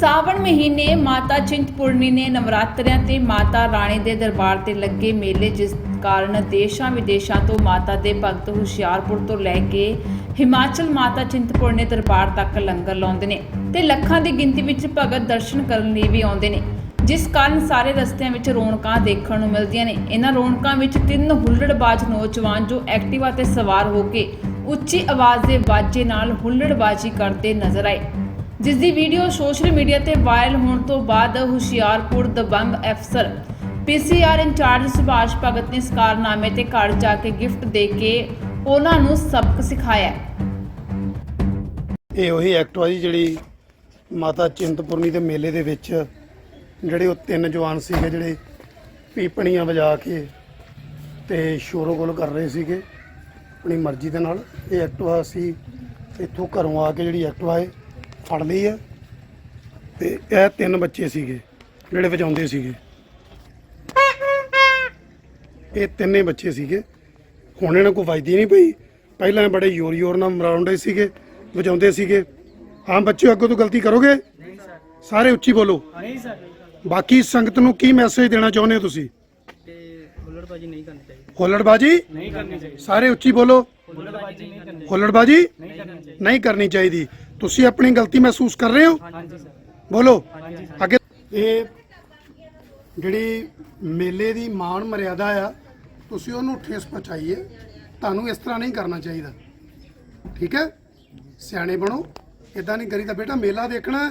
ਸਾਵਣ ਮਹੀਨੇ ਮਾਤਾ ਚਿੰਤਪੁਰਨੀ ਨੇ ਨਵਰਾਤਰਿਆਂ ਤੇ ਮਾਤਾ ਰਾਣੀ ਦੇ ਦਰਬਾਰ ਤੇ ਲੱਗੇ ਮੇਲੇ, ਜਿਸ ਕਾਰਨ ਦੇਸ਼ਾਂ ਵਿਦੇਸ਼ਾਂ ਤੋਂ ਮਾਤਾ ਦੇ ਭਗਤ ਹੁਸ਼ਿਆਰਪੁਰ ਤੋਂ ਲੈ ਕੇ ਹਿਮਾਚਲ ਮਾਤਾ ਚਿੰਤਪੁਰਨੀ ਦਰਬਾਰ ਤੱਕ ਲੰਗਰ ਲਾਉਂਦੇ ਨੇ ਤੇ ਲੱਖਾਂ ਦੀ ਗਿਣਤੀ ਵਿੱਚ ਭਗਤ ਦਰਸ਼ਨ ਕਰਨ ਲਈ ਵੀ ਆਉਂਦੇ ਨੇ, ਜਿਸ ਕਾਰਨ ਸਾਰੇ ਰਸਤਿਆਂ ਵਿੱਚ ਰੌਣਕਾਂ ਦੇਖਣ ਨੂੰ ਮਿਲਦੀਆਂ ਨੇ। ਇਹਨਾਂ ਰੌਣਕਾਂ ਵਿੱਚ ਤਿੰਨ ਹੁੱਲੜਬਾਜ਼ ਨੌਜਵਾਨ ਜੋ ਐਕਟਿਵਾ ਤੇ ਸਵਾਰ ਹੋ ਕੇ ਉੱਚੀ ਆਵਾਜ਼ ਦੇ ਬਾਜੇ ਨਾਲ ਹੁੱਲੜਬਾਜ਼ੀ ਕਰਦੇ ਨਜ਼ਰ ਆਏ। ਜਿਸ ਦੀ ਵੀਡੀਓ ਸੋਸ਼ਲ ਮੀਡੀਆ ਤੇ ਵਾਇਰਲ ਹੋਣ ਤੋਂ ਬਾਅਦ ਹੁਸ਼ਿਆਰਪੁਰ ਦਬੰਗ ਅਫਸਰ ਪੀਸੀਆਰ ਇੰਚਾਰਜ ਸੁਭਾਸ਼ ਭਗਤ ਨੇ ਸਕਾਰਨਾਮੇ ਤੇ ਘਰ ਜਾ ਕੇ ਗਿਫਟ ਦੇ ਕੇ ਉਹਨਾਂ ਨੂੰ ਸਬਕ ਸਿਖਾਇਆ। ਇਹ ਉਹੀ ਐਕਟਿਵਾ ਜੀ ਜਿਹੜੀ ਮਾਤਾ ਚਿੰਤਪੁਰਨੀ ਦੇ ਮੇਲੇ ਦੇ ਵਿੱਚ ਜਿਹੜੇ ਉਹ ਤਿੰਨ ਜਵਾਨ ਸੀਗੇ ਜਿਹੜੇ ਪੀਪਣੀਆਂ ਵਜਾ ਕੇ ਤੇ ਸ਼ੋਰੋ-ਗੋਲ ਕਰ ਰਹੇ ਸੀਗੇ। ਆਪਣੀ ਮਰਜ਼ੀ ਦੇ ਨਾਲ ਇਹ ਐਕਟਵਾ ਅਸੀਂ ਇੱਥੋਂ ਘਰੋਂ ਆ ਕੇ ਜਿਹੜੀ ਐਕਟਿਵਾ ਹੈ ਫੜ ਲਈ ਹੈ ਤੇ ਇਹ ਤਿੰਨ ਬੱਚੇ ਸੀਗੇ ਜਿਹੜੇ ਵਜਾਉਂਦੇ ਸੀਗੇ। ਇਹ ਤਿੰਨੇ ਬੱਚੇ ਸੀਗੇ। ਹੁਣ ਇਹਨਾਂ ਕੋਈ ਵਜਦੀ ਨਹੀਂ ਪਈ। ਪਹਿਲਾਂ ਬੜੇ ਯੋਰ ਯੋਰ ਨਾਲ ਮਰਾਉਂਦੇ ਸੀਗੇ ਵਜਾਉਂਦੇ ਸੀਗੇ। ਹਾਂ ਬੱਚਿਓ ਅੱਗੋਂ ਤੋਂ ਗਲਤੀ ਕਰੋਗੇ? ਸਾਰੇ। ਉੱਚੀ ਬੋਲੋ। ਨਹੀਂ ਸਰ। ਬਾਕੀ ਸੰਗਤ ਨੂੰ ਕੀ ਮੈਸੇਜ ਦੇਣਾ ਚਾਹੁੰਦੇ ਹੋ ਤੁਸੀਂ? ਹੁੱਲੜਬਾਜੀ ਨਹੀਂ ਕਰਨੀ ਚਾਹੀਦੀ। ਹੁੱਲੜਬਾਜੀ? ਨਹੀਂ ਕਰਨੀ ਚਾਹੀਦੀ। ਸਾਰੇ ਉੱਚੀ ਬੋਲੋ। ਹੁੱਲੜਬਾਜੀ ਨਹੀਂ ਕਰਨੀ ਹੁੱਲੜਬਾਜੀ? ਨਹੀਂ ਕਰਨੀ ਚਾਹੀਦੀ। ਨਹੀਂ ਕਰਨੀ ਚਾਹੀਦੀ। ਤੁਸੀਂ ਆਪਣੀ ਗਲਤੀ ਮਹਿਸੂਸ ਕਰ ਰਹੇ ਹੋ? ਹਾਂਜੀ ਸਰ। ਬੋਲੋ। ਅੱਗੇ ਇਹ ਜਿਹੜੀ ਮੇਲੇ ਦੀ ਮਾਣ ਮਰਿਆਦਾ ਆ ਤੁਸੀਂ ਉਹਨੂੰ ਠੇਸ ਪਹੁੰਚਾਈਏ। ਤੁਹਾਨੂੰ ਇਸ ਤਰ੍ਹਾਂ ਨਹੀਂ ਕਰਨਾ ਚਾਹੀਦਾ। ਠੀਕ ਹੈ? ਸਿਆਣੇ ਬਣੋ। ਇਦਾਂ ਨਹੀਂ ਕਰੀਦਾ। ਬੇਟਾ ਮੇਲਾ ਦੇਖਣਾ।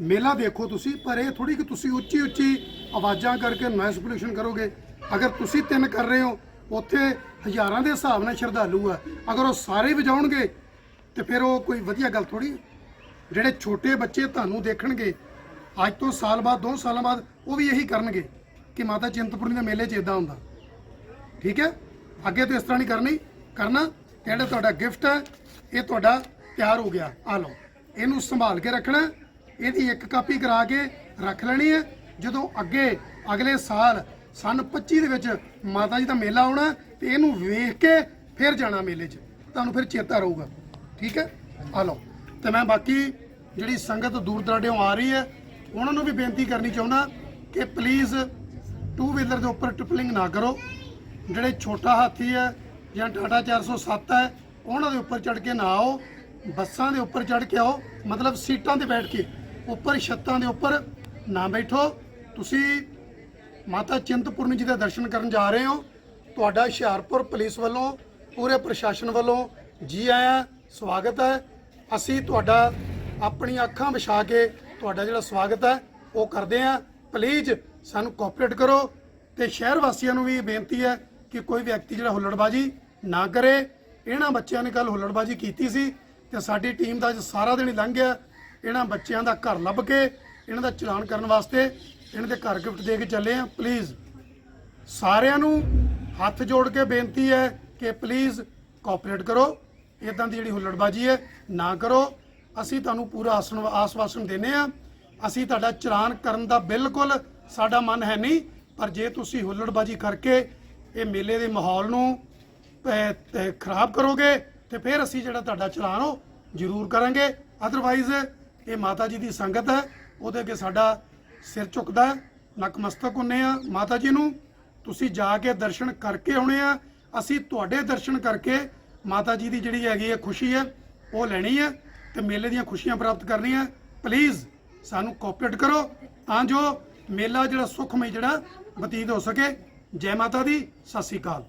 ਮੇਲਾ ਦੇਖੋ ਤੁਸੀਂ ਪਰ ਇਹ ਥੋੜੀ ਕਿ ਤੁਸੀਂ ਉੱਚੀ ਉੱਚੀ ਆਵਾਜ਼ਾਂ ਕਰਕੇ ਨੋਇਸ ਪੋਲੂਸ਼ਨ ਕਰੋਗੇ। ਅਗਰ ਤੁਸੀਂ ਤਿੰਨ ਕਰ ਰਹੇ ਹੋ ਉੱਥੇ ਹਜ਼ਾਰਾਂ ਦੇ ਹਿਸਾਬ ਨਾਲ ਸ਼ਰਧਾਲੂ ਆ। ਅਗਰ ਉਹ ਸਾਰੇ ਵਜਾਉਣਗੇ ਤੇ ਫਿਰ ਉਹ ਕੋਈ ਵਧੀਆ ਗੱਲ ਥੋੜੀ ਜਿਹੜੇ ਛੋਟੇ ਬੱਚੇ ਤੁਹਾਨੂੰ ਦੇਖਣਗੇ, ਅੱਜ ਤੋਂ ਸਾਲ ਬਾਅਦ 2 ਸਾਲਾਂ ਬਾਅਦ, ਉਹ ਵੀ ਇਹੀ ਕਰਨਗੇ ਕਿ ਮਾਤਾ ਚਿੰਤਪੁਰਨੀ ਦੇ ਮੇਲੇ 'ਚ ਇਦਾਂ ਹੁੰਦਾ। ਠੀਕ ਹੈ? ਅੱਗੇ ਤੋਂ ਇਸ ਤਰ੍ਹਾਂ ਨਹੀਂ ਕਰਨੀ, ਕਰਨਾ, ਜਿਹੜਾ ਤੁਹਾਡਾ ਗਿਫਟ ਹੈ, ਇਹ ਤੁਹਾਡਾ ਤਿਆਰ ਹੋ ਗਿਆ। ਆ ਲਓ, ਇਹਨੂੰ ਸੰਭਾਲ ਕੇ ਰੱਖਣਾ, ਇਹਦੀ ਇੱਕ ਕਾਪੀ ਕਰਾ ਕੇ ਰੱਖ ਲੈਣੀ ਹੈ। ਜਦੋਂ ਅੱਗੇ ਅਗਲੇ ਸਾਲ ਸਨ 25 ਦੇ ਵਿੱਚ ਮਾਤਾ ਜੀ ਦਾ ਮੇਲਾ ਆਉਣਾ, ਤੇ ਇਹਨੂੰ ਵੇਖ ਕੇ ਫਿਰ ਜਾਣਾ ਮੇਲੇ 'ਚ। ਤੁਹਾਨੂੰ ਫਿਰ ਚੇਤਾ ਰਹੂਗਾ। ਠੀਕ ਹੈ? ਆ ਲਓ। ਤੇ ਮੈਂ ਬਾਕੀ ਜਿਹੜੀ ਸੰਗਤ ਦੂਰ ਦਰਾਡਿਓਂ ਆ ਰਹੀ ਹੈ, ਉਹਨਾਂ ਨੂੰ ਵੀ ਬੇਨਤੀ ਕਰਨੀ ਚਾਹੁੰਦਾ ਕਿ ਪਲੀਜ਼ ਟੂ ਵੀਲਰ ਦੇ ਉੱਪਰ ਟ੍ਰਿਪਲਿੰਗ ਨਾ ਕਰੋ। ਜਿਹੜੇ ਛੋਟਾ ਹਾਥੀ ਹੈ ਜਾਂ ਟਾਟਾ 407 ਹੈ, ਉਹਨਾਂ ਦੇ ਉੱਪਰ ਚੜ ਕੇ ਨਾ ਆਓ। ਬੱਸਾਂ ਦੇ ਉੱਪਰ ਚੜ ਕੇ ਆਓ। ਮਤਲਬ ਸੀਟਾਂ ਤੇ ਬੈਠ ਕੇ ਉੱਪਰ, ਛੱਤਾਂ ਦੇ ਉੱਪਰ ਨਾ ਬੈਠੋ। ਤੁਸੀਂ ਮਾਤਾ ਚਿੰਤਪੁਰਨੀ ਜੀ ਦੇ ਦਰਸ਼ਨ ਕਰਨ ਜਾ ਰਹੇ ਹੋ। ਤੁਹਾਡਾ ਹੁਸ਼ਿਆਰਪੁਰ ਪੁਲਿਸ ਵੱਲੋਂ, ਪੂਰੇ ਪ੍ਰਸ਼ਾਸਨ ਵੱਲੋਂ ਜੀ ਆਇਆਂ ਸਵਾਗਤ ਹੈ। ਅਸੀਂ ਤੁਹਾਡਾ ਆਪਣੀਆਂ ਅੱਖਾਂ ਵਿਛਾ ਕੇ ਤੁਹਾਡਾ ਜਿਹੜਾ ਸਵਾਗਤ ਹੈ, ਉਹ ਕਰਦੇ ਹਾਂ। ਪਲੀਜ਼ ਸਾਨੂੰ ਕੋਆਪਰੇਟ ਕਰੋ ਤੇ ਸ਼ਹਿਰ ਵਾਸੀਆਂ ਨੂੰ ਵੀ ਇਹ ਬੇਨਤੀ ਹੈ ਕਿ ਕੋਈ ਵਿਅਕਤੀ ਜਿਹੜਾ ਹੁੱਲੜਬਾਜੀ ਨਾ ਕਰੇ। ਇਹਨਾਂ ਬੱਚਿਆਂ ਨੇ ਕੱਲ ਹੁੱਲੜਬਾਜੀ ਕੀਤੀ ਸੀ ਤੇ ਸਾਡੀ ਟੀਮ ਦਾ ਅੱਜ ਸਾਰਾ ਦਿਨ ਹੀ ਲੰਘ ਗਿਆ। ਇਹਨਾਂ ਬੱਚਿਆਂ ਦਾ ਘਰ ਲੱਭ ਕੇ, ਇਹਨਾਂ ਦਾ ਚਲਾਨ ਕਰਨ ਵਾਸਤੇ ਇਹਨਾਂ ਦੇ ਘਰ ਗਿਫਟ ਦੇ ਕੇ ਚੱਲੇ ਆ ਪਲੀਜ਼ ਸਾਰਿਆਂ ਨੂੰ ਹੱਥ ਜੋੜ ਕੇ ਬੇਨਤੀ ਹੈ ਕਿ ਪਲੀਜ਼ ਕੋਆਪਰੇਟ ਕਰੋ। ਇਦਾਂ ਦੀ ਜਿਹੜੀ ਹੁੱਲੜਬਾਜੀ ਹੈ, ਨਾ ਕਰੋ। ਅਸੀਂ ਤੁਹਾਨੂੰ ਪੂਰਾ ਆਸਣ ਆਸਵਾਸਨ ਦਿੰਨੇ ਆ ਅਸੀਂ ਤੁਹਾਡਾ ਚਲਾਨ ਕਰਨ ਦਾ ਬਿਲਕੁਲ ਸਾਡਾ ਮਨ ਹੈ ਨਹੀਂ, ਪਰ ਜੇ ਤੁਸੀਂ ਹੁੱਲੜਬਾਜੀ ਕਰਕੇ ਇਹ ਮੇਲੇ ਦੇ ਮਾਹੌਲ ਨੂੰ ਖਰਾਬ ਕਰੋਗੇ, ਤੇ ਫਿਰ ਅਸੀਂ ਜਿਹੜਾ ਤੁਹਾਡਾ ਚਲਾਨ ਉਹ ਜ਼ਰੂਰ ਕਰਾਂਗੇ। ਅਦਰਵਾਈਜ਼ ਇਹ ਮਾਤਾ ਜੀ ਦੀ ਸੰਗਤ ਹੈ, ਉਹਦੇ ਅੱਗੇ ਸਾਡਾ ਸਿਰ ਝੁਕਦਾ ਨਕਮਸਤਕ ਹੁੰਨੇ ਆ ਮਾਤਾ ਜੀ ਨੂੰ। ਤੁਸੀਂ ਜਾ ਕੇ ਦਰਸ਼ਨ ਕਰਕੇ ਆਉਣੇ ਆ। ਅਸੀਂ ਤੁਹਾਡੇ ਦਰਸ਼ਨ ਕਰਕੇ ਮਾਤਾ ਜੀ ਦੀ ਜਿਹੜੀ ਹੈਗੀ ਹੈ ਖੁਸ਼ੀ ਹੈ, ਉਹ ਲੈਣੀ ਹੈ ਤੇ ਮੇਲੇ ਦੀਆਂ ਖੁਸ਼ੀਆਂ ਪ੍ਰਾਪਤ ਕਰਨੀਆਂ ਪਲੀਜ਼ ਸਾਨੂੰ ਕੋਆਪਰੇਟ ਕਰੋ, ਤਾਂ ਜੋ ਮੇਲਾ ਜਿਹੜਾ ਸੁਖਮਈ ਜਿਹੜਾ ਬਤੀਤ ਹੋ ਸਕੇ। ਜੈ ਮਾਤਾ ਦੀ, ਸਤਿ ਸ੍ਰੀ ਅਕਾਲ।